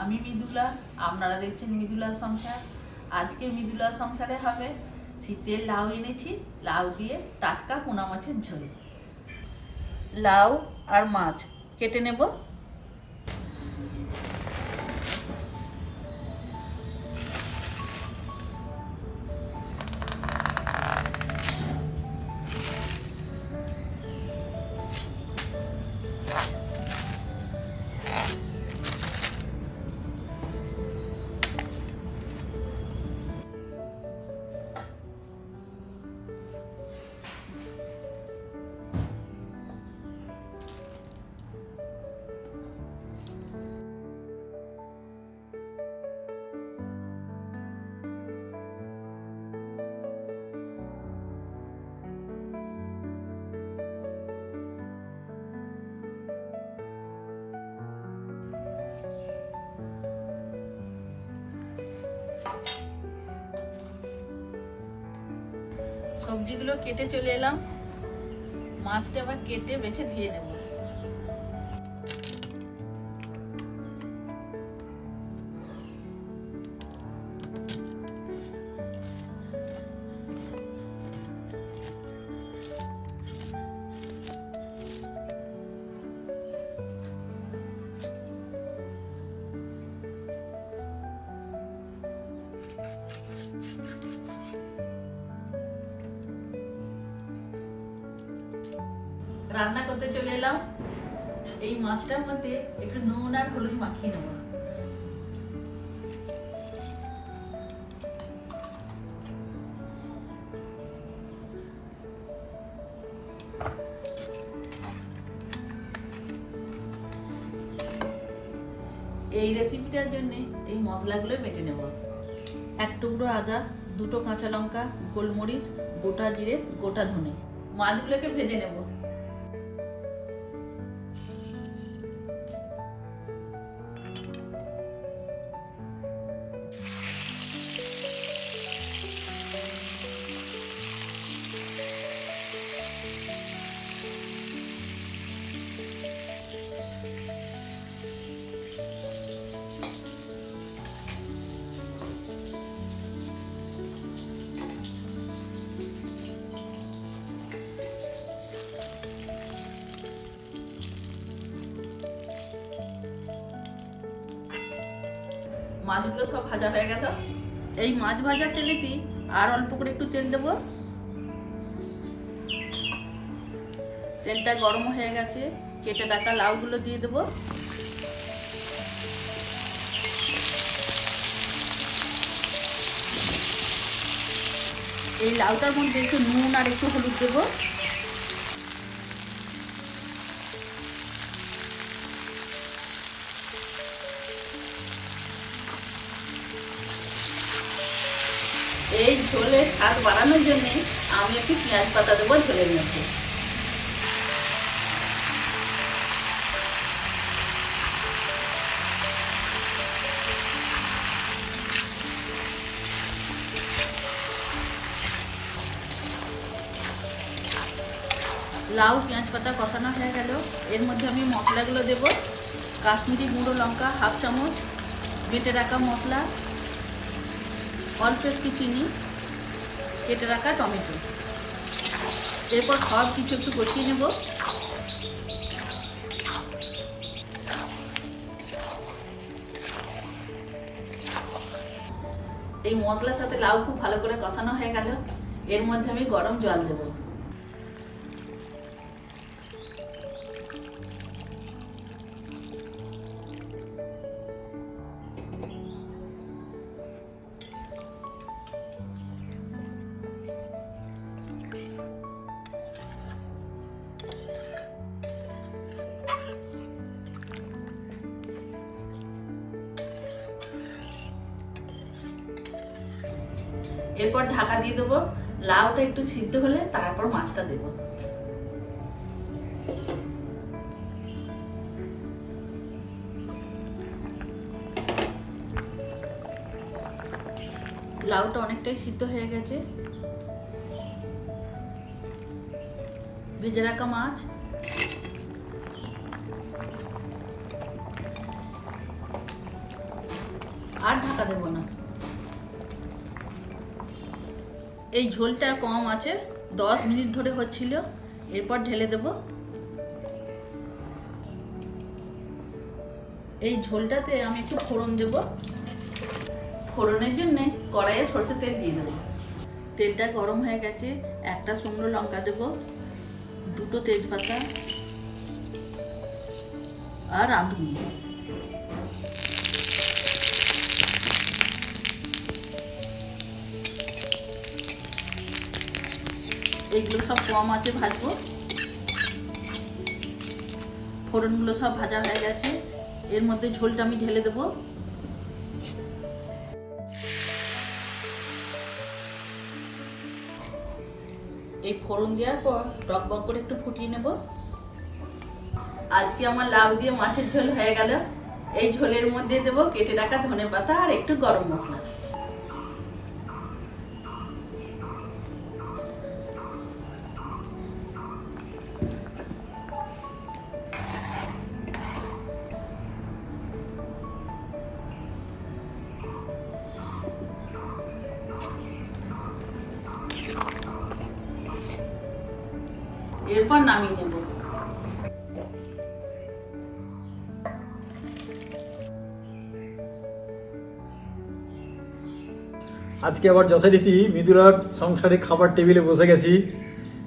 আমি মৃদুলা, আপনারা দেখছেন মৃদুলা সংসার। আজকে মৃদুলা সংসারে হবে শীতের লাউ এনেছি, লাউ দিয়ে টাটকা পোনা মাছের ঝোল। লাউ আর মাছ, কেটে নেব। সবজিগুলো কেটে চলে এলাম। মাছটা আবার কেটে বেছে ধুয়ে নেব। রান্না করতে চলে এলাম। এই মাছটার মধ্যে একটু নুন আর হলুদ মাখিয়ে নেব। এই রেসিপিটার জন্য এই মশলাগুলো বেটে নেব। এক টুকরো আদা, দুটো কাঁচা লঙ্কা, গোলমরিচ, গোটা জিরে, গোটা ধনে। মাছগুলোকে ভেজে নেব। মাছগুলো সব ভাজা হয়ে গেল। এই মাছ ভাজার তেলেতে আর অল্প করে একটু তেল দেবো? তেলটা গরম হয়ে গেছে, কেটে রাখা লাউগুলো দিয়ে দেবো। এই লাউটার মধ্যে একটু নুন আর একটু হলুদ দেবো। স্বাদ বাড়ানোর জন্য আমি একটু পেঁয়াজ পাতা দেবো ঝোলের মধ্যে। লাউ পেঁয়াজ পাতা কষানো হয়ে গেল। এর মধ্যে আমি মশলাগুলো দেব। কাশ্মীরি গুঁড়ো লঙ্কা হাফ চামচ, বেটে রাখা মশলা, অল্প একটু চিনি কেটে রাখা টমেটো। এরপর সব কিছু একটু কষিয়ে নেব। এই মশলার সাথে লাউ খুব ভালো করে কষানো হয়ে গেল। এর মধ্যে আমি গরম জল দেবো। এরপর ঢাকা দিয়ে দেবো। লাউটা একটু সিদ্ধ হলে তারপর মাছটা দেবো। লাউটা অনেকটাই সিদ্ধ হয়ে গেছে। ভেজে রাখা মাছ। আর ঢাকা দেবো না। এই ঝোলটা কম আছে দশ মিনিট ধরে হচ্ছিল এরপর ঢেলে দেব। এই ঝোলটাতে আমি একটু ফোড়ন দেব। ফোড়নের জন্য কড়াইয়ে সরষের তেল দিয়ে দেবো। তেলটা গরম হয়ে গেছে একটা শুকনো লঙ্কা দেব দুটো তেজপাতা আর রাঁধুনি এইগুলো সব কম আছে ভাজবো। ফোড়নগুলো সব ভাজা হয়ে গেছে। এর মধ্যে ঝোলটা আমি ঢেলে দেবো। এই ফোড়ন দেওয়ার পর টক বক করে একটু ফুটিয়ে নেব। আজকে আমার লাউ দিয়ে মাছের ঝোল হয়ে গেল। এই ঝোলের মধ্যে দেব কেটে রাখা ধনে পাতা আর একটু গরম মশলা। এরপর নামিয়ে নেব। আজকে আবার যথারীতি মৃদুলার সংসারে খাবার টেবিলে বসে গেছি।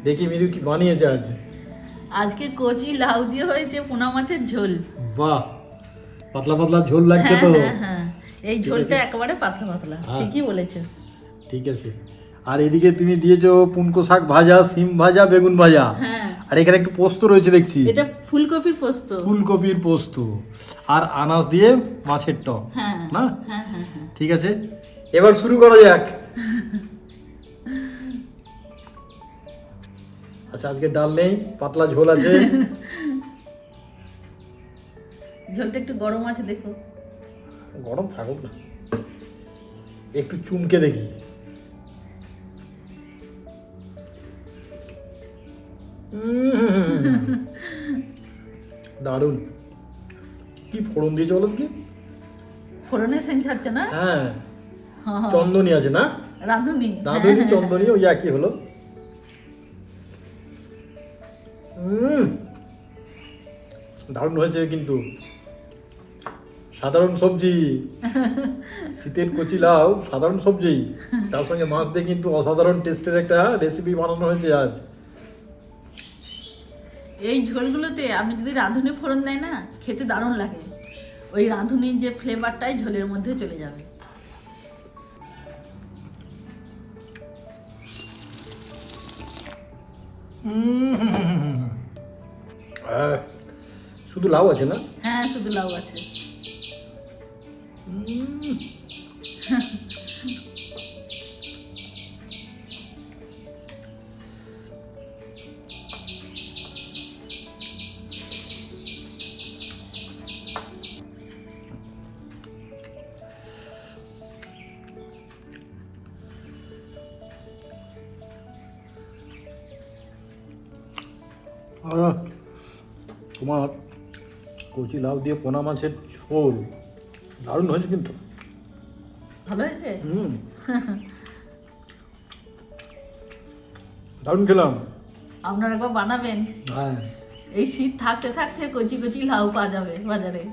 দেখি মৃদু কি বানিয়েছে আজ। আজকে কচি লাউ দিয়ে হয়েছে পোনা মাছের ঝোল। বাহ পাতলা পাতলা ঝোল লাগছে হ্যাঁ তো হ্যাঁ হ্যাঁ। এই ঝোলটা একেবারে পাতলা পাতলা হ্যাঁ। ঠিকই বলেছ। ঠিক আছে। আর এদিকে তুমি দিয়েছ পুনকো শাক ভাজা সিম ভাজা বেগুন ভাজা। হ্যাঁ। আর এখানে একটু পোস্ত রয়েছে দেখছি। এটা ফুলকপির পোস্ত। ফুলকপির পোস্ত। আর আনাজ দিয়ে মাছের টক হ্যাঁ না? হ্যাঁ হ্যাঁ ঠিক আছে। এবার শুরু করা যাক। আচ্ছা আজকে ডাল নেই পাতলা ঝোল আছে। ঝোলটা একটু গরম আছে দেখো। গরম থাকুক না। একটু চুমকে দেখি। দারুণ। কি ফোড়ন দিয়েছে বলো কি? ফোড়নে সেন ছাড়ছে না? হ্যাঁ। হ্যাঁ, হ্যাঁ। চন্দনী আছে না? রাঁধুনি। রাঁধুনি হ্যাঁ, চন্দনী ওই একই হলো? দারুণ হয়েছে কিন্তু। সাধারণ সবজি। শীতের কচি লাউ সাধারণ সবজি। তার সঙ্গে মাছ দিয়ে কিন্তু অসাধারণ টেস্টের একটা রেসিপি বানানো হয়েছে আজ। এই ঝোলগুলোতে আপনি যদি রাঁধুনি ফোড়ন দেয় না খেতে দারুণ লাগে। ওই রাঁধুনির যে ফ্লেভারটাই ঝোলের মধ্যে চলে যাবে। শুধু লাউ আছে না? হ্যাঁ শুধু লাউ আছে। তোমার কচি লাউ দিয়ে পোনা মাছের ঝোল। দারুণ হয়েছে কিন্তু। ভালো হয়েছে? হুম। দারুণ খেলাম। আপনারা একবার বানাবেন। হ্যাঁ। এই শীত থাকতে থাকতে কচি কচি লাউ পাওয়া যাবে বাজারে।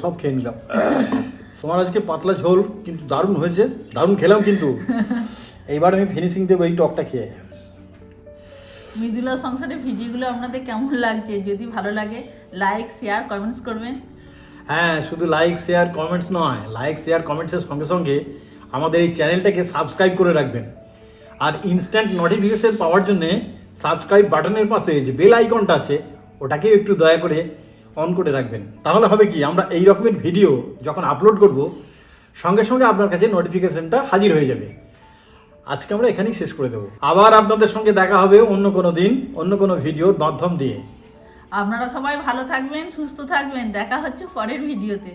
সব খেয়ে নিলাম। তোমার আজকে পাতলা ঝোল কিন্তু দারুণ হয়েছে। দারুণ খেলাম কিন্তু। এইবার আমি ফিনিশিং দেবো এই টকটা খেয়ে। মৃদুলা সংসারের ভিডিওগুলো আপনাদের কেমন লাগছে? যদি ভালো লাগে লাইক শেয়ার কমেন্টস করবেন। হ্যাঁ শুধু লাইক শেয়ার কমেন্টস নয় লাইক শেয়ার কমেন্টসের সঙ্গে সঙ্গে আমাদের এই চ্যানেলটাকে সাবস্ক্রাইব করে রাখবেন। আর ইনস্ট্যান্ট নোটিফিকেশন পাওয়ার জন্য সাবস্ক্রাইব বাটনের পাশে যে বেল আইকনটা আছে ওটাকেও একটু দয়া করে অন করে রাখবেন। তাহলে হবে কি, আমরা এই রকমের ভিডিও যখন আপলোড করব, সঙ্গে সঙ্গে আপনার কাছে নোটিফিকেশনটা হাজির হয়ে যাবে। আজকে আমরা এখানেই শেষ করে দেবো। আবার আপনাদের সঙ্গে দেখা হবে অন্য কোনো দিন, অন্য কোনো ভিডিওর মাধ্যম দিয়ে। আপনারা সবাই ভালো থাকবেন, সুস্থ থাকবেন। দেখা হচ্ছে পরের ভিডিওতে